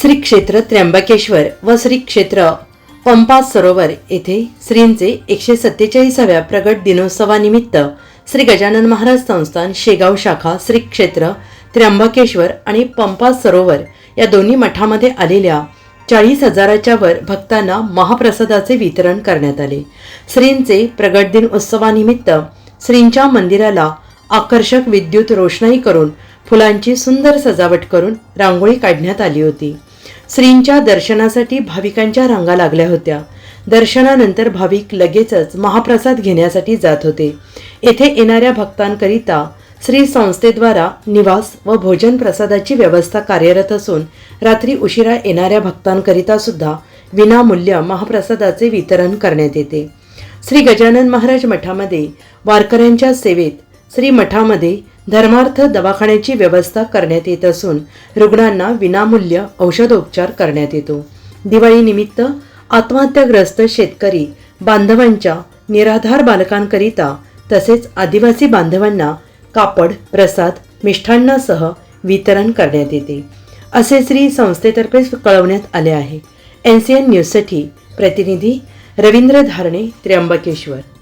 श्री क्षेत्र त्र्यंबकेश्वर व श्री क्षेत्र पंपा सरोवर येथे श्रींचे एकशे सत्तेचाळीसाव्या प्रगट दिनोत्सवानिमित्त श्री गजानन महाराज संस्थान शेगाव शाखा श्री क्षेत्र त्र्यंबकेश्वर आणि पंपा सरोवर या दोन्ही मठामध्ये आलेल्या चाळीस हजाराच्या वर भक्तांना महाप्रसादाचे वितरण करण्यात आले. श्रींचे प्रगट दिन उत्सवानिमित्त श्रींच्या मंदिराला आकर्षक विद्युत रोषणाई करून फुलांची सुंदर सजावट करून रांगोळी काढण्यात आली होती. श्रींच्या दर्शनासाठी भाविकांच्या रांगा लागल्या होत्या. दर्शनानंतर भाविक लगेचच महाप्रसाद घेण्यासाठी जात होते. येथे येणाऱ्या भक्तांकरिता श्री संस्थेद्वारा निवास व भोजन प्रसादाची व्यवस्था कार्यरत असून रात्री उशिरा येणाऱ्या भक्तांकरिता सुद्धा विनामूल्य महाप्रसादाचे वितरण करण्यात येते. श्री गजानन महाराज मठामध्ये वारकऱ्यांच्या सेवेत श्री मठामध्ये धर्मार्थ दवाखान्याची व्यवस्था करण्यात येत असून रुग्णांना विनामूल्य औषधोपचार करण्यात येतो. दिवाळीनिमित्त आत्महत्याग्रस्त शेतकरी बांधवांच्या निराधार बालकांकरिता तसेच आदिवासी बांधवांना कापड प्रसाद मिष्ठान्नासह वितरण करण्यात येते. असे श्री संस्थेतर्फे कळवण्यात आले आहे. एन सी एन न्यूजसाठी प्रतिनिधी रवींद्र धारणे त्र्यंबकेश्वर.